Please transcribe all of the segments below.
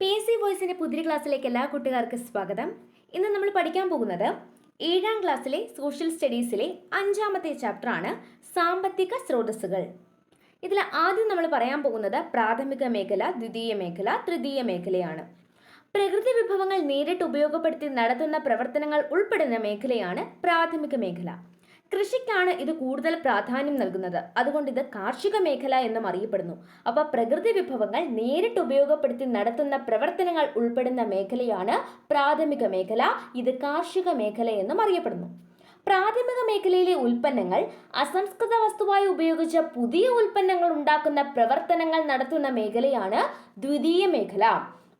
P S C ബോയ്സിന്റെ പുതിയ ക്ലാസ്സിലേക്ക് എല്ലാ കൂട്ടുകാർക്കും സ്വാഗതം. ഇന്ന് നമ്മൾ പഠിക്കാൻ പോകുന്നത് ഏഴാം ക്ലാസ്സിലെ സോഷ്യൽ സ്റ്റഡീസിലെ അഞ്ചാമത്തെ ചാപ്റ്റർ ആണ് സാമ്പത്തിക സ്രോതസ്സുകൾ. ഇതിൽ ആദ്യം നമ്മൾ പറയാൻ പോകുന്നത് പ്രാഥമിക മേഖല ദ്വിതീയ മേഖല തൃതീയ മേഖലയാണ്. പ്രകൃതി വിഭവങ്ങൾ നേരിട്ട് ഉപയോഗപ്പെടുത്തി നടത്തുന്ന പ്രവർത്തനങ്ങൾ ഉൾപ്പെടുന്ന മേഖലയാണ് പ്രാഥമിക മേഖല. കൃഷിക്കാണ് ഇത് കൂടുതൽ പ്രാധാന്യം നൽകുന്നത്. അതുകൊണ്ട് ഇത് കാർഷിക മേഖല എന്നും അറിയപ്പെടുന്നു. അപ്പോൾ പ്രകൃതി വിഭവങ്ങൾ നേരിട്ട് ഉപയോഗപ്പെടുത്തി നടത്തുന്ന പ്രവർത്തനങ്ങൾ ഉൾപ്പെടുന്ന മേഖലയാണ് പ്രാഥമിക മേഖല. ഇത് കാർഷിക മേഖല എന്നും അറിയപ്പെടുന്നു. പ്രാഥമിക മേഖലയിലെ ഉൽപ്പന്നങ്ങൾ അസംസ്കൃത വസ്തുവായി ഉപയോഗിച്ച പുതിയ ഉൽപ്പന്നങ്ങൾ ഉണ്ടാക്കുന്ന പ്രവർത്തനങ്ങൾ നടത്തുന്ന മേഖലയാണ് ദ്വിതീയ മേഖല.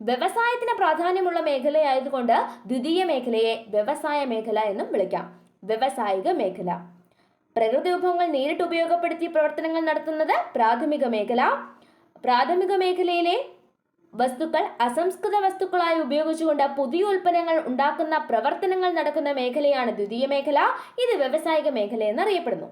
വ്യവസായത്തിന് പ്രാധാന്യമുള്ള മേഖലയായതുകൊണ്ട് ദ്വിതീയ മേഖലയെ വ്യവസായ മേഖല എന്നും വിളിക്കാം. വ്യവസായിക മേഖല. പ്രകൃതി വിഭവങ്ങൾ നേരിട്ട് ഉപയോഗപ്പെടുത്തി പ്രവർത്തനങ്ങൾ നടത്തുന്നത് പ്രാഥമിക മേഖല. പ്രാഥമിക മേഖലയിലെ വസ്തുക്കൾ അസംസ്കൃത വസ്തുക്കളായി ഉപയോഗിച്ചുകൊണ്ട് പുതിയ ഉൽപ്പന്നങ്ങൾ ഉണ്ടാക്കുന്ന പ്രവർത്തനങ്ങൾ നടക്കുന്ന മേഖലയാണ് ദ്വിതീയ മേഖല. ഇത് വ്യവസായിക മേഖല എന്നറിയപ്പെടുന്നു.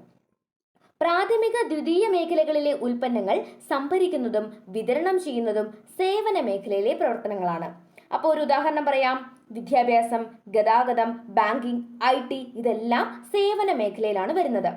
പ്രാഥമിക ദ്വിതീയ മേഖലകളിലെ ഉൽപ്പന്നങ്ങൾ സംഭരിക്കുന്നതും വിതരണം ചെയ്യുന്നതും സേവന മേഖലയിലെ പ്രവർത്തനങ്ങളാണ്. അപ്പോൾ ഒരു ഉദാഹരണം പറയാം. വിദ്യാഭ്യാസം ഗതാഗതം ബാങ്കിംഗ് ഐ ടി ഇതെല്ലാം സേവന മേഖലയിലാണ് വരുന്നത്.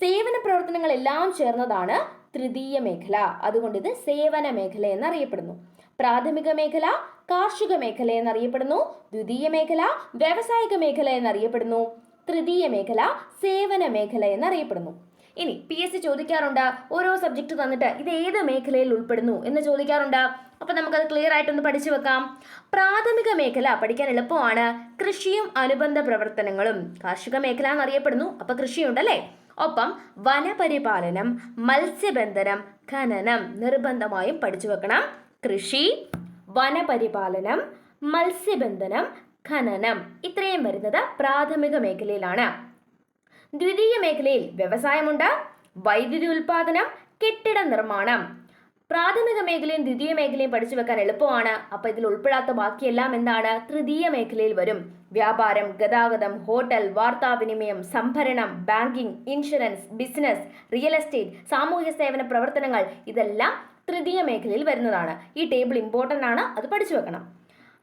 സേവന പ്രവർത്തനങ്ങളെല്ലാം ചേർന്നതാണ് തൃതീയ മേഖല. അതുകൊണ്ട് ഇത് സേവന മേഖല എന്നറിയപ്പെടുന്നു. പ്രാഥമിക മേഖല കാർഷിക മേഖല എന്നറിയപ്പെടുന്നു. ദ്വിതീയ മേഖല വ്യാവസായിക മേഖല എന്നറിയപ്പെടുന്നു. തൃതീയ മേഖല സേവന മേഖല എന്നറിയപ്പെടുന്നു. ഇനി പി എസ് സി ചോദിക്കാറുണ്ട് ഓരോ സബ്ജക്റ്റ് തന്നിട്ട് ഇത് ഏത് മേഖലയിൽ ഉൾപ്പെടുന്നു എന്ന് ചോദിക്കാറുണ്ട്. അപ്പൊ നമുക്കത് ക്ലിയർ ആയിട്ടൊന്ന് പഠിച്ചു വെക്കാം. പ്രാഥമിക മേഖല പഠിക്കാൻ എളുപ്പമാണ് കൃഷിയും അനുബന്ധ പ്രവർത്തനങ്ങളും. കാർഷിക മേഖല എന്നറിയപ്പെടുന്നു അപ്പൊ കൃഷിയുണ്ടല്ലേ? ഒപ്പം വനപരിപാലനം മത്സ്യബന്ധനം ഖനനം നിർബന്ധമായും പഠിച്ചു വെക്കണം. കൃഷി വനപരിപാലനം മത്സ്യബന്ധനം ഖനനം. ഇത്രയും വരുന്നത് പ്രാഥമിക മേഖലയിലാണ്. ദ്വിതീയ മേഖലയിൽ വ്യവസായമുണ്ട്. വൈദ്യുതി ഉൽപാദനം കെട്ടിട നിർമ്മാണം. പ്രാഥമിക മേഖലയും ദ്വിതീയ മേഖലയും പഠിച്ചു വെക്കാൻ എളുപ്പമാണ്. അപ്പൊ ഇതിൽ ഉൾപ്പെടാത്ത ബാക്കിയെല്ലാം എന്താണ്? തൃതീയ മേഖലയിൽ വരും. വ്യാപാരം ഗതാഗതം ഹോട്ടൽ വാർത്താവിനിമയം സംഭരണം banking insurance business real estate സാമൂഹ്യ സേവന പ്രവർത്തനങ്ങൾ ഇതെല്ലാം തൃതീയ മേഖലയിൽ വരുന്നതാണ്. ഈ ടേബിൾ ഇമ്പോർട്ടന്റ് ആണ്. അത് പഠിച്ചു വെക്കണം.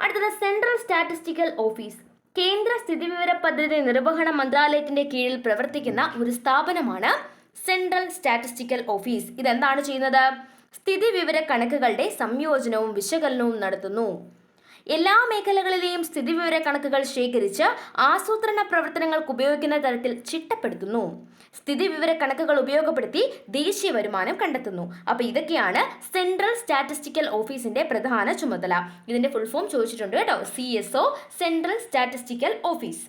അടുത്തത് സെൻട്രൽ സ്റ്റാറ്റിസ്റ്റിക്കൽ ഓഫീസ്. കേന്ദ്ര സ്ഥിതിവിവര പദ്ധതി നിർവഹണ മന്ത്രാലയത്തിന്റെ കീഴിൽ പ്രവർത്തിക്കുന്ന ഒരു സ്ഥാപനമാണ് സെൻട്രൽ സ്റ്റാറ്റിസ്റ്റിക്കൽ ഓഫീസ്. ഇതെന്താണ് ചെയ്യുന്നത്? സ്ഥിതിവിവര കണക്കുകളുടെ സംയോജനവും വിശകലനവും നടത്തുന്നു. എല്ലാ മേഖലകളിലെയും സ്ഥിതിവിവര കണക്കുകൾ ശേഖരിച്ച് ആസൂത്രണ പ്രവർത്തനങ്ങൾക്ക് ഉപയോഗിക്കുന്ന തരത്തിൽ ചിട്ടപ്പെടുത്തുന്നു. സ്ഥിതിവിവര കണക്കുകൾ ഉപയോഗപ്പെടുത്തി ദേശീയ വരുമാനം കണ്ടെത്തുന്നു. അപ്പോൾ ഇതൊക്കെയാണ് സെൻട്രൽ സ്റ്റാറ്റിസ്റ്റിക്കൽ ഓഫീസിന്റെ പ്രധാന ചുമതല. ഇതിന്റെ ഫുൾ ഫോം ചോദിച്ചിട്ടുണ്ട് കേട്ടോ. C S O central statistical office.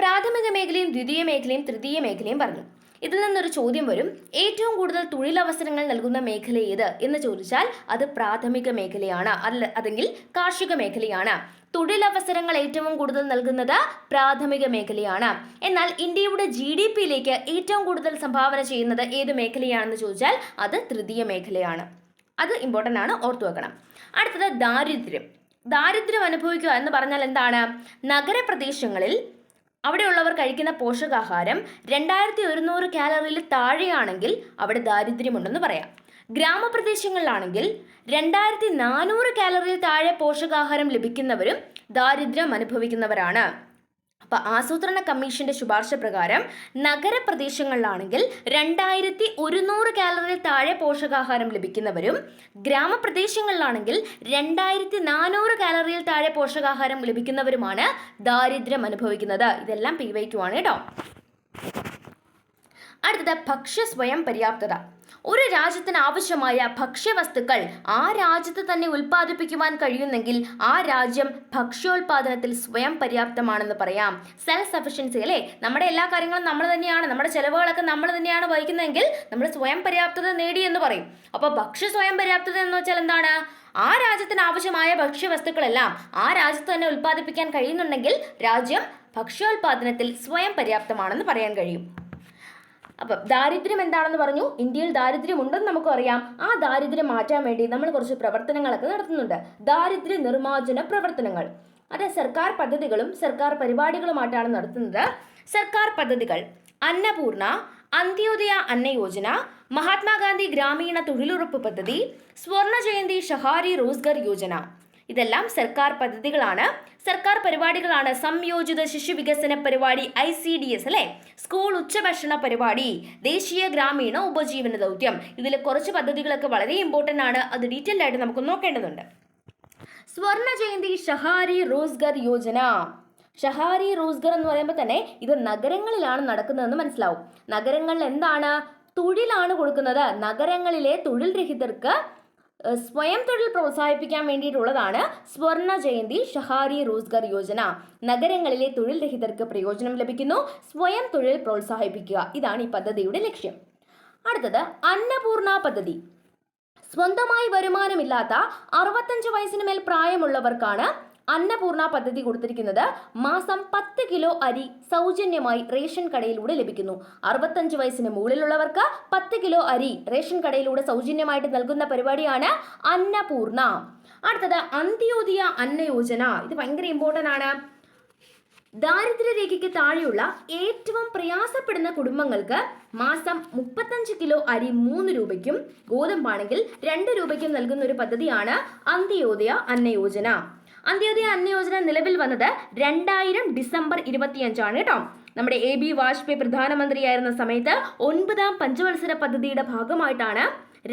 പ്രാഥമിക മേഖലയും ദ്വിതീയ മേഖലയും തൃതീയ മേഖലയും പറഞ്ഞു. ഇതിൽ നിന്നൊരു ചോദ്യം വരും. ഏറ്റവും കൂടുതൽ തൊഴിലവസരങ്ങൾ നൽകുന്ന മേഖല ഏത്? എന്ന് ചോദിച്ചാൽ അത് പ്രാഥമിക മേഖലയാണ്. അല്ല അതെങ്കിൽ കാർഷിക മേഖലയാണ്. തൊഴിലവസരങ്ങൾ ഏറ്റവും കൂടുതൽ നൽകുന്നത് പ്രാഥമിക മേഖലയാണ്. എന്നാൽ ഇന്ത്യയുടെ ജി ഡി പിയിലേക്ക് ഏറ്റവും കൂടുതൽ സംഭാവന ചെയ്യുന്നത് ഏത് മേഖലയാണെന്ന് ചോദിച്ചാൽ അത് തൃതീയ മേഖലയാണ്. അത് ഇമ്പോർട്ടന്റ് ആണ് ഓർത്തു വെക്കണം. അടുത്തത് ദാരിദ്ര്യം. ദാരിദ്ര്യം അനുഭവിക്കുക എന്ന് പറഞ്ഞാൽ എന്താണ്? നഗരപ്രദേശങ്ങളിൽ അവിടെയുള്ളവർ കഴിക്കുന്ന പോഷകാഹാരം രണ്ടായിരത്തി ഒരുന്നൂറ് കാലറിയിൽ താഴെയാണെങ്കിൽ അവിടെ ദാരിദ്ര്യമുണ്ടെന്ന് പറയാം. ഗ്രാമപ്രദേശങ്ങളിലാണെങ്കിൽ രണ്ടായിരത്തി നാനൂറ് കാലറിയിൽ താഴെ പോഷകാഹാരം ലഭിക്കുന്നവരും ദാരിദ്ര്യം അനുഭവിക്കുന്നവരാണ്. അപ്പോൾ ആസൂത്രണ കമ്മീഷന്റെ ശുപാർശ പ്രകാരം നഗരപ്രദേശങ്ങളിലാണെങ്കിൽ രണ്ടായിരത്തി ഒരുന്നൂറ് കാലറിയിൽ താഴെ പോഷകാഹാരം ലഭിക്കുന്നവരും ഗ്രാമപ്രദേശങ്ങളിലാണെങ്കിൽ രണ്ടായിരത്തി നാനൂറ് കാലറിയിൽ താഴെ പോഷകാഹാരം ലഭിക്കുന്നവരുമാണ് ദാരിദ്ര്യം അനുഭവിക്കുന്നത്. ഇതെല്ലാം പി വൈക്കുവാണ് കേട്ടോ അടുത്തത് ഭക്ഷ്യ സ്വയം പര്യാപ്തത. ഒരു രാജ്യത്തിന് ആവശ്യമായ ഭക്ഷ്യവസ്തുക്കൾ ആ രാജ്യത്ത് തന്നെ ഉൽപ്പാദിപ്പിക്കുവാൻ കഴിയുന്നെങ്കിൽ ആ രാജ്യം ഭക്ഷ്യോൽപാദനത്തിൽ സ്വയം പര്യാപ്തമാണെന്ന് പറയാം. സെൽഫ് സഫിഷ്യൻസി അല്ലേ? നമ്മുടെ എല്ലാ കാര്യങ്ങളും നമ്മൾ തന്നെയാണ്. നമ്മുടെ ചെലവുകളൊക്കെ നമ്മൾ തന്നെയാണ് വഹിക്കുന്നതെങ്കിൽ നമ്മൾ സ്വയം പര്യാപ്തത നേടി എന്ന് പറയും. അപ്പോൾ ഭക്ഷ്യ സ്വയം പര്യാപ്തത എന്ന് വെച്ചാൽ എന്താണ്? ആ രാജ്യത്തിന് ആവശ്യമായ ഭക്ഷ്യവസ്തുക്കളെല്ലാം ആ രാജ്യത്ത് തന്നെ ഉൽപ്പാദിപ്പിക്കാൻ കഴിയുന്നുണ്ടെങ്കിൽ രാജ്യം ഭക്ഷ്യോൽപാദനത്തിൽ സ്വയം പര്യാപ്തമാണെന്ന് പറയാൻ കഴിയും. അപ്പം ദാരിദ്ര്യം എന്താണെന്ന് പറഞ്ഞു? ഇന്ത്യയിൽ ദാരിദ്ര്യം ഉണ്ടെന്ന് നമുക്കറിയാം. ആ ദാരിദ്ര്യം മാറ്റാൻ വേണ്ടി നമ്മൾ കുറച്ച് പ്രവർത്തനങ്ങളൊക്കെ നടത്തുന്നുണ്ട്. ദാരിദ്ര്യ നിർമ്മാർജന പ്രവർത്തനങ്ങൾ. അത് സർക്കാർ പദ്ധതികളും സർക്കാർ പരിപാടികളുമായിട്ടാണ് നടത്തുന്നത്. സർക്കാർ പദ്ധതികൾ. അന്നപൂർണ അന്ത്യോദയ അന്ന യോജന മഹാത്മാഗാന്ധി ഗ്രാമീണ തൊഴിലുറപ്പ് പദ്ധതി സ്വർണ ജയന്തി ഷഹാരി റോസ്ഗർ യോജന. ഇതെല്ലാം സർക്കാർ പദ്ധതികളാണ്. സർക്കാർ പരിപാടികളാണ് സംയോജിത ശിശു വികസന പരിപാടി ഐ സി ഡി എസ് അല്ലെ? സ്കൂൾ ഉച്ചഭക്ഷണ പരിപാടി ദേശീയ ഗ്രാമീണ ഉപജീവന ദൗത്യം. ഇതിൽ കുറച്ച് പദ്ധതികളൊക്കെ വളരെ ഇമ്പോർട്ടന്റ് ആണ്. അത് ഡീറ്റെയിൽ ആയിട്ട് നമുക്ക് നോക്കേണ്ടതുണ്ട്. സ്വർണ ജയന്തി ഷഹാരി റോസ്ഗർ യോജന. ഷഹാരി റോസ്ഗർ എന്ന് പറയുമ്പോൾ തന്നെ ഇത് നഗരങ്ങളിലാണ് നടക്കുന്നതെന്ന് മനസ്സിലാവും. നഗരങ്ങളിൽ എന്താണ്? തൊഴിലാണ് കൊടുക്കുന്നത്. നഗരങ്ങളിലെ തൊഴിൽ രഹിതർക്ക് സ്വയം തൊഴിൽ പ്രോത്സാഹിപ്പിക്കാൻ വേണ്ടിയിട്ടുള്ളതാണ് സ്വർണ ജയന്തി ഷഹാരി റോസ്ഗർ യോജന. നഗരങ്ങളിലെ തൊഴിൽ രഹിതർക്ക് പ്രയോജനം ലഭിക്കുന്നു. സ്വയം തൊഴിൽ പ്രോത്സാഹിപ്പിക്കുക. ഇതാണ് ഈ പദ്ധതിയുടെ ലക്ഷ്യം. അടുത്തത് അന്നപൂർണ പദ്ധതി. സ്വന്തമായി വരുമാനമില്ലാത്ത അറുപത്തഞ്ച് വയസ്സിന് മേൽ പ്രായമുള്ളവർക്കാണ് അന്നപൂർണ പദ്ധതി കൊടുത്തിരിക്കുന്നത് മാസം പത്ത് കിലോ അരി സൗജന്യമായി റേഷൻ കടയിലൂടെ ലഭിക്കുന്നു. അറുപത്തഞ്ച് വയസ്സിന് മുകളിലുള്ളവർക്ക് പത്ത് കിലോ അരി റേഷൻ കടയിലൂടെ സൗജന്യമായിട്ട് നൽകുന്ന പരിപാടിയാണ് അന്നപൂർണ. അടുത്തത് അന്ത്യോദയ അന്ന യോജന. ഇത് ഭയങ്കര ഇമ്പോർട്ടന്റ് ആണ്. ദാരിദ്ര്യരേഖയ്ക്ക് താഴെയുള്ള ഏറ്റവും പ്രയാസപ്പെടുന്ന കുടുംബങ്ങൾക്ക് മാസം മുപ്പത്തഞ്ച് കിലോ അരി മൂന്ന് രൂപയ്ക്കും ഗോതമ്പാണെങ്കിൽ രണ്ട് രൂപയ്ക്കും നൽകുന്ന ഒരു പദ്ധതിയാണ് അന്ത്യോദയ അന്ന യോജന. അന്ത്യോദയ അന്ന യോജന നിലവിൽ വന്നത് രണ്ടായിരം ഡിസംബർ ഇരുപത്തിയഞ്ചാണ് കേട്ടോ. നമ്മുടെ എ ബി വാജ്പേയി പ്രധാനമന്ത്രിയായിരുന്ന സമയത്ത് ഒൻപതാം പഞ്ചവത്സര പദ്ധതിയുടെ ഭാഗമായിട്ടാണ്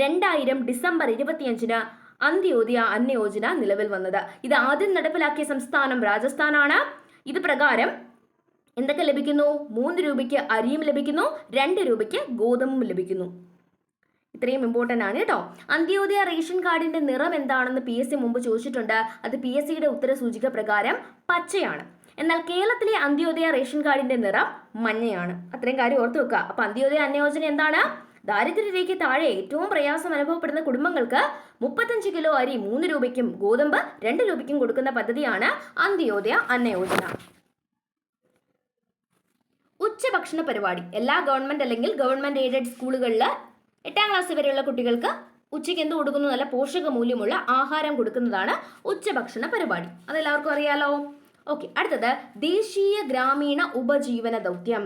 രണ്ടായിരം ഡിസംബർ ഇരുപത്തിയഞ്ചിന് അന്ത്യോദയ അന്ന യോജന നിലവിൽ വന്നത്. ഇത് ആദ്യം നടപ്പിലാക്കിയ സംസ്ഥാനം രാജസ്ഥാനാണ്. ഇത് പ്രകാരം എന്തൊക്കെ ലഭിക്കുന്നു? മൂന്ന് രൂപയ്ക്ക് അരിയും ലഭിക്കുന്നു രണ്ട് രൂപയ്ക്ക് ഗോതമ്പും ലഭിക്കുന്നു. ഇത്രയും ഇമ്പോർട്ടന്റ് ആണ് കേട്ടോ. അന്ത്യോദയ റേഷൻ കാർഡിന്റെ നിറം എന്താണെന്ന് പി എസ് സി മുമ്പ് ചോദിച്ചിട്ടുണ്ട്. അത് പി എസ് സിയുടെ ഉത്തര സൂചിക പ്രകാരം പച്ചയാണ്. എന്നാൽ കേരളത്തിലെ അന്ത്യോദയ റേഷൻ കാർഡിന്റെ നിറം മഞ്ഞയാണ്. അത്രയും കാര്യം ഓർത്തു വെക്കുക. അപ്പൊ അന്ത്യോദയ അന്യോജന എന്താണ്? ദാരിദ്ര്യരേഖ താഴെ ഏറ്റവും പ്രയാസം അനുഭവപ്പെടുന്ന കുടുംബങ്ങൾക്ക് മുപ്പത്തഞ്ച് കിലോ അരി മൂന്ന് രൂപയ്ക്കും ഗോതമ്പ് രണ്ട് രൂപയ്ക്കും കൊടുക്കുന്ന പദ്ധതിയാണ് അന്ത്യോദയ അന്നയോജന. ഉച്ചഭക്ഷണ പരിപാടി. എല്ലാ ഗവൺമെന്റ് അല്ലെങ്കിൽ ഗവൺമെന്റ് എയ്ഡഡ് സ്കൂളുകളിൽ എട്ടാം ക്ലാസ് വരെയുള്ള കുട്ടികൾക്ക് ഉച്ചയ്ക്ക് എന്ത് കൊടുക്കുന്നു? നല്ല പോഷക മൂല്യമുള്ള ആഹാരം കൊടുക്കുന്നതാണ് ഉച്ചഭക്ഷണ പരിപാടി. അതെല്ലാവർക്കും അറിയാലോ? ഓക്കെ അടുത്തത്. ദേശീയ ഗ്രാമീണ ഉപജീവന ദൗത്യം.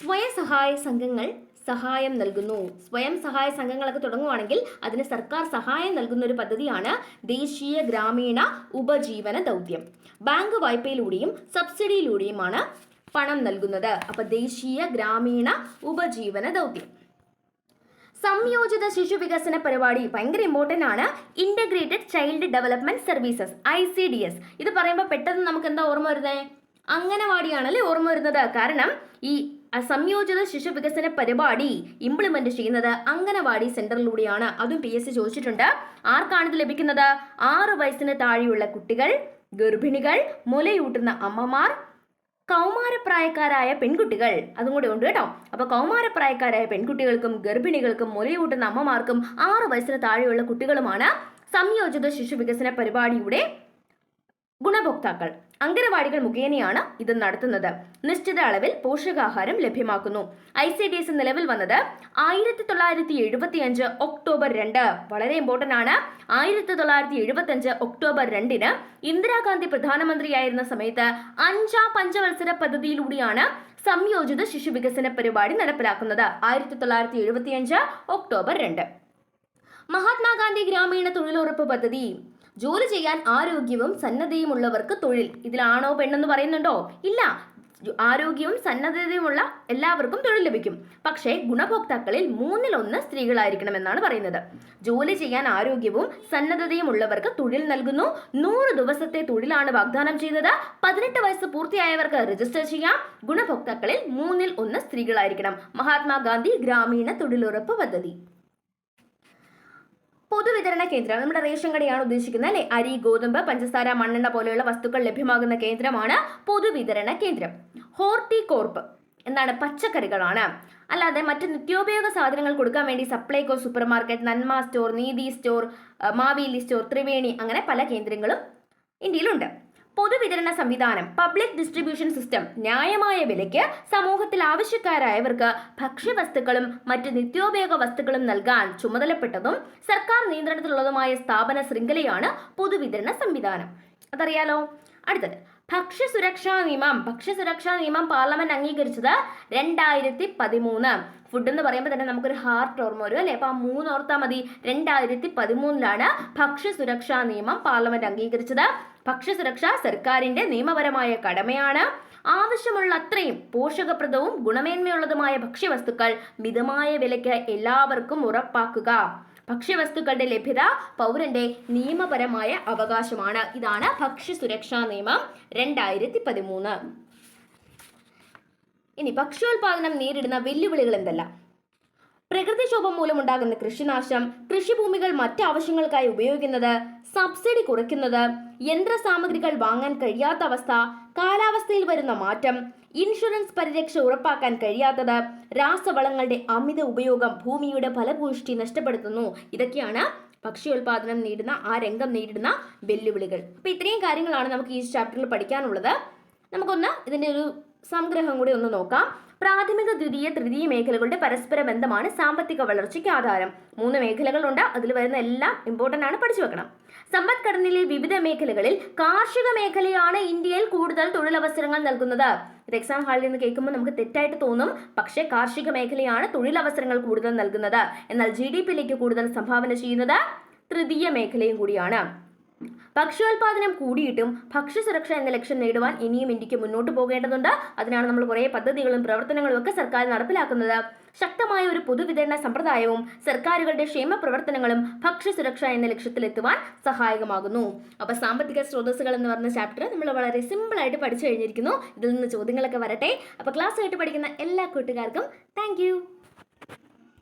സ്വയം സഹായ സംഘങ്ങൾ സഹായം നൽകുന്നു. സ്വയം സഹായ സംഘങ്ങളൊക്കെ തുടങ്ങുവാണെങ്കിൽ അതിന് സർക്കാർ സഹായം നൽകുന്ന ഒരു പദ്ധതിയാണ് ദേശീയ ഗ്രാമീണ ഉപജീവന ദൗത്യം. ബാങ്ക് വായ്പയിലൂടെയും സബ്സിഡിയിലൂടെയുമാണ് പണം നൽകുന്നത്. അപ്പൊ ദേശീയ ഗ്രാമീണ ഉപജീവന ദൗത്യം. സംയോജിത ശിശു വികസന പരിപാടി ഭയങ്കര ഇമ്പോർട്ടന്റ് ആണ്. Integrated child development services I C D S ഇത് പറയുമ്പോൾ പെട്ടെന്ന് നമുക്ക് എന്താ ഓർമ്മ വരുന്നത് അംഗനവാടിയാണല്ലേ ഓർമ്മ വരുന്നത്. കാരണം ഈ സംയോജിത ശിശു വികസന പരിപാടി ഇംപ്ലിമെന്റ് ചെയ്യുന്നത് അംഗനവാടി സെന്ററിലൂടെയാണ്. അതും പി എസ് സി ചോദിച്ചിട്ടുണ്ട്. ആർക്കാണ് ഇത് ലഭിക്കുന്നത്? ആറ് വയസ്സിന് താഴെയുള്ള കുട്ടികൾ ഗർഭിണികൾ മുലയൂട്ടുന്ന അമ്മമാർ കൗമാരപ്രായക്കാരായ പെൺകുട്ടികൾ. അതും കൂടെ ഉണ്ട് കേട്ടോ. അപ്പൊ കൗമാരപ്രായക്കാരായ പെൺകുട്ടികൾക്കും ഗർഭിണികൾക്കും മുലയൂട്ടുന്ന അമ്മമാർക്കും ആറ് വയസ്സിന് താഴെയുള്ള കുട്ടികളുമാണ് സംയോജിത ശിശു വികസന പരിപാടിയുടെ ഗുണഭോക്താക്കൾ അംഗനവാടികൾ മുഖേനയാണ് ഇത് നടത്തുന്നത്. നിശ്ചിത അളവിൽ പോഷകാഹാരം ലഭ്യമാക്കുന്നു. ഐ സി ഡി എസ് നിലവിൽ വന്നത് ആയിരത്തി തൊള്ളായിരത്തി എഴുപത്തി അഞ്ച് ഒക്ടോബർ രണ്ട്. വളരെ ഇമ്പോർട്ടന്റ് ആണ്. ആയിരത്തി തൊള്ളായിരത്തി എഴുപത്തി അഞ്ച് ഒക്ടോബർ രണ്ടിന് ഇന്ദിരാഗാന്ധി പ്രധാനമന്ത്രിയായിരുന്ന സമയത്ത് അഞ്ചാം പഞ്ചവത്സര പദ്ധതിയിലൂടെയാണ് സംയോജിത ശിശു വികസന പരിപാടി നടപ്പിലാക്കുന്നത്. ആയിരത്തി തൊള്ളായിരത്തി എഴുപത്തി അഞ്ച് ഒക്ടോബർ രണ്ട്. മഹാത്മാഗാന്ധി ഗ്രാമീണ തൊഴിലുറപ്പ് പദ്ധതി ജോലി ചെയ്യാൻ ആരോഗ്യവും സന്നദ്ധയുമുള്ളവർക്ക് തൊഴിൽ. ഇതിലാണോ പെണ്ണെന്ന് പറയുന്നുണ്ടോ? ഇല്ല. ആരോഗ്യവും സന്നദ്ധതയുമുള്ള എല്ലാവർക്കും തൊഴിൽ ലഭിക്കും. പക്ഷേ ഗുണഭോക്താക്കളിൽ മൂന്നിലൊന്ന് സ്ത്രീകളായിരിക്കണം എന്നാണ് പറയുന്നത്. ജോലി ചെയ്യാൻ ആരോഗ്യവും സന്നദ്ധതയും ഉള്ളവർക്ക് തൊഴിൽ നൽകുന്നു. നൂറ് ദിവസത്തെ തൊഴിലാണ് വാഗ്ദാനം ചെയ്യുന്നത് പതിനെട്ട് വയസ്സ് പൂർത്തിയായവർക്ക് രജിസ്റ്റർ ചെയ്യാം. ഗുണഭോക്താക്കളിൽ മൂന്നിൽ ഒന്ന് സ്ത്രീകളായിരിക്കണം. മഹാത്മാഗാന്ധി ഗ്രാമീണ തൊഴിലുറപ്പ് പദ്ധതി. പൊതുവിതരണ കേന്ദ്രം നമ്മുടെ റേഷൻ കടയാണ് ഉദ്ദേശിക്കുന്നത് അല്ലെ? അരി ഗോതമ്പ് പഞ്ചസാര മണ്ണെണ്ണ പോലെയുള്ള വസ്തുക്കൾ ലഭ്യമാകുന്ന കേന്ദ്രമാണ് പൊതുവിതരണ കേന്ദ്രം. ഹോർട്ടികോർപ്പ് എന്താണ്? പച്ചക്കറികളാണ്. അല്ലാതെ മറ്റ് നിത്യോപയോഗ സാധനങ്ങൾ കൊടുക്കാൻ വേണ്ടി Supplyco super market Nanma store Neethi store Maveli store Triveni അങ്ങനെ പല കേന്ദ്രങ്ങളും ഇന്ത്യയിലുണ്ട്. പൊതുവിതരണ സംവിധാനം പബ്ലിക് ഡിസ്ട്രിബ്യൂഷൻ സിസ്റ്റം ന്യായമായ വിലയ്ക്ക് സമൂഹത്തിൽ ആവശ്യക്കാരായവർക്ക് ഭക്ഷ്യവസ്തുക്കളും മറ്റ് നിത്യോപയോഗ വസ്തുക്കളും നൽകാൻ ചുമതലപ്പെട്ടതും സർക്കാർ നിയന്ത്രണത്തിലുള്ളതുമായ സ്ഥാപന ശൃംഖലയാണ് പൊതുവിതരണ സംവിധാനം. അതറിയാലോ? അടുത്തത്. ഭക്ഷ്യസുരക്ഷാ നിയമം. ഭക്ഷ്യസുരക്ഷാ നിയമം പാർലമെന്റ് അംഗീകരിച്ചത് രണ്ടായിരത്തി പതിമൂന്ന് ഫുഡ് എന്ന് പറയുമ്പോൾ തന്നെ നമുക്കൊരു ഹാർട്ട് ഓർമ്മ വരും അല്ലേ? അപ്പോൾ ആ മൂന്ന് ഓർത്താൽ മതി. രണ്ടായിരത്തി പതിമൂന്നിലാണ് ഭക്ഷ്യസുരക്ഷാ നിയമം പാർലമെന്റ് അംഗീകരിച്ചത്. ഭക്ഷ്യസുരക്ഷ സർക്കാരിന്റെ നിയമപരമായ കടമയാണ്. ആവശ്യമുള്ള അത്രയും പോഷകപ്രദവും ഗുണമേന്മയുള്ളതുമായ ഭക്ഷ്യവസ്തുക്കൾ മിതമായ വിലയ്ക്ക് എല്ലാവർക്കും ഉറപ്പാക്കുക. ഭക്ഷ്യവസ്തുക്കളുടെ ലഭ്യത പൗരന്റെ നിയമപരമായ അവകാശമാണ്. ഇതാണ് ഭക്ഷ്യ സുരക്ഷാ നിയമം രണ്ടായിരത്തി പതിമൂന്ന് ഇനി ഭക്ഷ്യോൽപാദനം നേരിടുന്ന വെല്ലുവിളികൾ എന്തെല്ലാം? പ്രകൃതിക്ഷോഭം മൂലമുണ്ടാകുന്ന കൃഷിനാശം കൃഷിഭൂമികൾ മറ്റ് ആവശ്യങ്ങൾക്കായി ഉപയോഗിക്കുന്നത് സബ്സിഡി കുറയ്ക്കുന്നത് യന്ത്രസാമഗ്രികൾ വാങ്ങാൻ കഴിയാത്ത അവസ്ഥ കാലാവസ്ഥയിൽ വരുന്ന മാറ്റം ഇൻഷുറൻസ് പരിരക്ഷ ഉറപ്പാക്കാൻ കഴിയാത്തത് രാസവളങ്ങളുടെ അമിത ഉപയോഗം ഭൂമിയുടെ ഫലഭൂഷ്ടി നഷ്ടപ്പെടുത്തുന്നു. ഇതൊക്കെയാണ് ഭക്ഷ്യോൽപാദനം നേരിടുന്ന ആ രംഗം നേരിടുന്ന വെല്ലുവിളികൾ. അപ്പോൾ ഇത്രയും കാര്യങ്ങളാണ് നമുക്ക് ഈ ചാപ്റ്ററിൽ പഠിക്കാനുള്ളത്. നമുക്കൊന്ന് ഇതിന്റെ ഒരു സംഗ്രഹം കൂടി ഒന്ന് നോക്കാം. പ്രാഥമിക ദ്വിതീയ തൃതീയ മേഖലകളുടെ പരസ്പര ബന്ധമാണ് സാമ്പത്തിക വളർച്ചയ്ക്ക് ആധാരം. മൂന്ന് മേഖലകളുണ്ട്. അതിൽ വരുന്ന എല്ലാം ഇമ്പോർട്ടന്റ് ആണ് പഠിച്ചു വെക്കണം. സമ്പദ്ഘടനയിലെ വിവിധ മേഖലകളിൽ കാർഷിക മേഖലയാണ് ഇന്ത്യയിൽ കൂടുതൽ തൊഴിലവസരങ്ങൾ നൽകുന്നത്. ഇത് എക്സാം ഹാളിൽ നിന്ന് കേൾക്കുമ്പോൾ നമുക്ക് തെറ്റായിട്ട് തോന്നും. പക്ഷേ കാർഷിക മേഖലയാണ് തൊഴിലവസരങ്ങൾ കൂടുതൽ നൽകുന്നത്. എന്നാൽ ജി ഡി പിയിലേക്ക് കൂടുതൽ സംഭാവന ചെയ്യുന്നത് തൃതീയ മേഖലയും കൂടിയാണ്. ഭക്ഷ്യോൽപാദനം കൂടിയിട്ടും ഭക്ഷ്യസുരക്ഷ എന്ന ലക്ഷ്യം നേടുവാൻ ഇനിയും ഇന്ത്യയ്ക്ക് മുന്നോട്ട് പോകേണ്ടതുണ്ട്. അതിനാണ് നമ്മൾ കുറേ പദ്ധതികളും പ്രവർത്തനങ്ങളും ഒക്കെ സർക്കാർ നടപ്പിലാക്കുന്നത്. ശക്തമായ ഒരു പൊതുവിതരണ സമ്പ്രദായവും സർക്കാരുകളുടെ ക്ഷേമ പ്രവർത്തനങ്ങളും ഭക്ഷ്യസുരക്ഷ എന്ന ലക്ഷ്യത്തിലെത്തുവാൻ സഹായകമാകുന്നു. അപ്പോൾ സാമ്പത്തിക സ്രോതസ്സുകൾ എന്ന് പറഞ്ഞ ചാപ്റ്റർ നമ്മൾ വളരെ സിമ്പിളായിട്ട് പഠിച്ചു കഴിഞ്ഞിരിക്കുന്നു. ഇതിൽ നിന്ന് ചോദ്യങ്ങളൊക്കെ വരട്ടെ. അപ്പോൾ ക്ലാസ് ആയിട്ട് പഠിക്കുന്ന എല്ലാ കൂട്ടുകാർക്കും താങ്ക്